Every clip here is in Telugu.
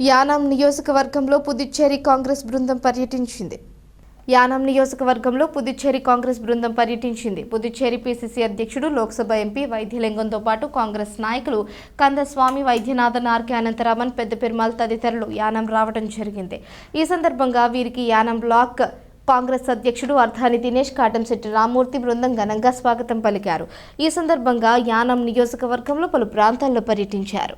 యానాం నియోజకవర్గంలో పుదుచ్చేరి కాంగ్రెస్ బృందం పర్యటించింది. యానాం నియోజకవర్గంలో పుదుచ్చేరి కాంగ్రెస్ బృందం పర్యటించింది. పుదుచ్చేరి పిసిసి అధ్యక్షుడు లోక్సభ ఎంపీ వైద్యలింగంతో పాటు కాంగ్రెస్ నాయకులు కందస్వామి వైద్యనాథన్ ఆర్కే అనంతరామన్ పెద్ద పెరుమాల్ తదితరులు యానం రావడం జరిగింది. ఈ సందర్భంగా వీరికి యానం బ్లాక్ కాంగ్రెస్ అధ్యక్షుడు అర్థాని దినేష్ కాటంశెట్టి రామ్మూర్తి బృందం ఘనంగా స్వాగతం పలికారు. ఈ సందర్భంగా యానం నియోజకవర్గంలో పలు ప్రాంతాల్లో పర్యటించారు.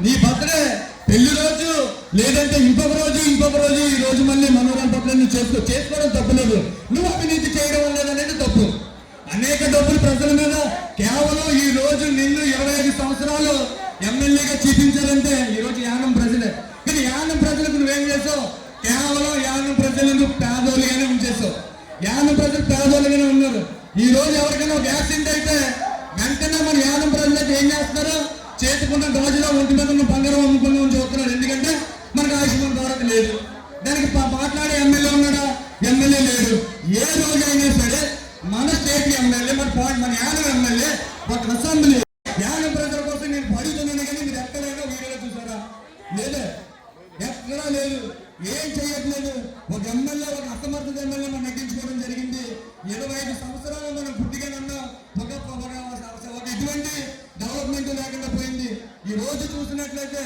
నీ బర్త్డే పెళ్ళి రోజు లేదంటే ఇంకొక రోజు ఇంకొక రోజు ఈ రోజు మళ్ళీ మనోరం పట్ల నువ్వు చేసుకో చేసుకోవడం తప్పలేదు నువ్వు అవినీతి చేయడం లేదనేది తప్పు అనేక డబ్బులు ప్రజల మీద కేవలం ఈ రోజు నిన్ను ఇరవై ఐదు సంవత్సరాలు ఎమ్మెల్యేగా చూపించారంటే ఈ రోజు యానం ప్రజలే. కానీ యానం ప్రజలకు నువ్వేం చేసావు? కేవలం యానం ప్రజలను పేదోళ్ళుగానే ఉంచేసావు. యానం ప్రజలు పేదోళ్ళుగానే ఉన్నారు. ఈ రోజు ఎవరికైనా ఒక యాక్సిడెంట్ అయితే వెంటనే మన యానం ప్రజలకు ఏం చేస్తారు చేతుకున్న గాజులో ఒంటి మీద ఉన్న బంగారం అమ్ముకుంటారు మన స్టేట్ ఎమ్మెల్యే మన పాయింట్ మన యానం ఎమ్మెల్యే ఒక అసెంబ్లీ యానం ప్రజల కోసం నేను పడుతున్నాను కానీ మీరు ఎక్కడైనా వీడియోలో చూసారా? లేదే. ఎక్కడా లేదు. ఏం చేయట్లేదు. ఒక ఎమ్మెల్యే ఒక అసమర్థత ఎమ్మెల్యే మనం నెగ్గించుకోవడం జరిగింది. ఇరవై ఐదు సంవత్సరాలు మనం పుట్టిగానన్నా ఒక ఒక ఒక ఎటువంటి డెవలప్మెంట్ లేకుండా పోయింది. ఈ రోజు చూసినట్లయితే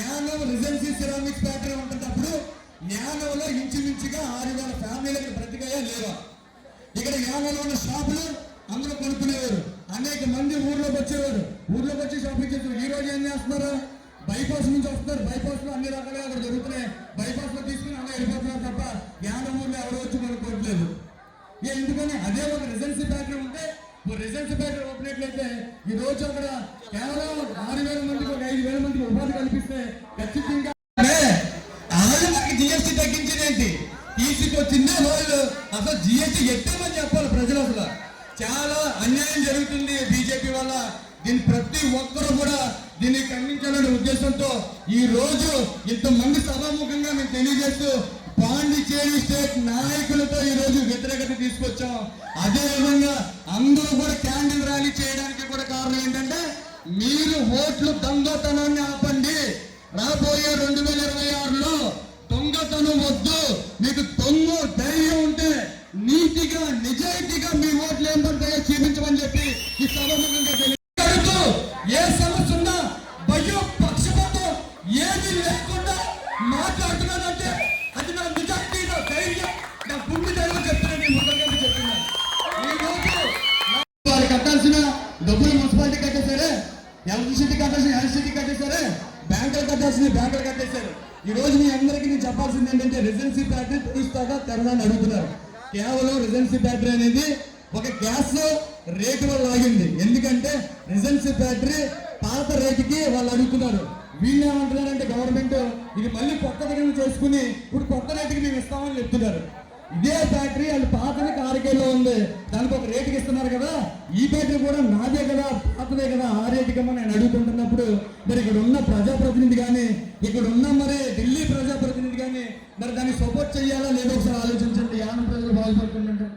యానవ్ రిజెన్సీ సిరామిక్స్ ఫ్యాక్టరీ ఉంటున్నప్పుడు యానవ్లో ఇంచుమించుగా ఆరు వేల ఫ్యామిలీలకు బ్రతికాయా లేవా? ఇక్కడ యాభైలో ఉన్న షాపులు అందరూ కొనుక్కునేవారు. అనేక మంది ఊర్లోకి వచ్చేవారు. ఊర్లోకి వచ్చి షాపింగ్ చేస్తారు ఈ రోజు ఏం చేస్తున్నారు? బైపాస్ నుంచి వస్తున్నారు. బైపాస్లో అన్ని రకాలుగా అక్కడ దొరుకుతున్నాయి బైపాస్లో తీసుకుని అలా వెళ్ళిపోతున్నారు తప్ప యానం ఊర్లో ఎవరు వచ్చి కొనుక్కోవట్లేదు. ఏ ఎందుకని? అదే ఒక రెసిడెన్సీ ఫ్యాక్టరీ ఉంటే ఒక రెసిడెన్సీ ఫ్యాక్టరీ అయితే ఈ రోజు అక్కడ కేవలం ఆరు వేల మందికి ఒక ఐదు వేల మందికి ఉపాధి కల్పిస్తే ఖచ్చితంగా వాళ్ళు మనకి జిఎస్టీ తగ్గించేదేంటి? తీసుకొచ్చిందే వాళ్ళు అసలు జిఎస్టీ ఎత్తమని చెప్పాలి ప్రజలు అసలు. చాలా అన్యాయం జరుగుతుంది బీజేపీ వల్ల. దీన్ని ప్రతి ఒక్కరు కూడా దీన్ని ఖండించాలనే ఉద్దేశంతో ఈ రోజు ఇంతమంది సభాముఖంగా మేము తెలియజేస్తూ పాండిచేరి స్టేట్ నాయకులతో ఈ రోజు వ్యతిరేకత తీసుకొచ్చాం. అదే విధంగా అందరూ కూడా క్యాండిల్ ర్యాలీ చేయడానికి కూడా కారణం ఏంటంటే మీరు ఓట్లు దొంగతనాన్ని ఆపండి. రాబోయే రెండు వేల నిజాయితీగా మీ ఓట్లు ఏం పడతాయో చూపించమని చెప్పి ఈ సభముఖంగా తెలియదు ఏ సమస్య ఉన్నా భయో పక్షపాతం ఏది లేకుండా మాట్లాడుతున్నానంటే అది నా నిజాయితీ నా ధైర్యం నా గుండె ధైర్యం చెప్తున్నా నేను మొదలుగా చెప్తున్నాను. ఈ రోజు వారు కట్టాల్సిన డబ్బులు మున్సిపాలిటీ కట్టేశారే? ఎలక్ట్రిసిటీ కట్టాల్సిన ఎలక్ట్రిసిటీ కట్టేశారే? బ్యాంకులు కట్టాల్సిన బ్యాంకులు కట్టేశారు. ఈ రోజు మీ అందరికీ నేను చెప్పాల్సింది ఏంటంటే రెసిడెన్సీ బ్యాటరీ తీస్తాగా తెరదని అడుగుతున్నారు. కేవలం రిజెన్సీ బ్యాటరీ అనేది ఒక గ్యాస్ రేటులో లాగింది. ఎందుకంటే రిజెన్సీ బ్యాటరీ పాత రేటుకి వాళ్ళు అడుగుతున్నారు. వీళ్ళు ఏమంటున్నారంటే గవర్నమెంట్ ఇది మళ్ళీ కొత్త దగ్గర చేసుకుని ఇప్పుడు కొత్త రేటుకి మేము ఇస్తామని చెప్తున్నారు. ఇదే ఫ్యాక్టరీ వాళ్ళు పాతది కారికేలో ఉంది. దానికి ఒక రేటుకి ఇస్తున్నారు కదా? ఈ ఫ్యాక్టరీ కూడా నాదే కదా పాతదే కదా? ఆ రేటుకమ్మా నేను అడుగుతుంటున్నప్పుడు మరి ఇక్కడ ఉన్న ప్రజాప్రతినిధి కానీ ఇక్కడ ఉన్న మరి ఢిల్లీ ప్రజాప్రతినిధి కానీ మరి దాన్ని సపోర్ట్ చేయాలా? లేదో ఒకసారి ఆలోచించండి. యానం ప్రజలు బాగుపడుతుందంటే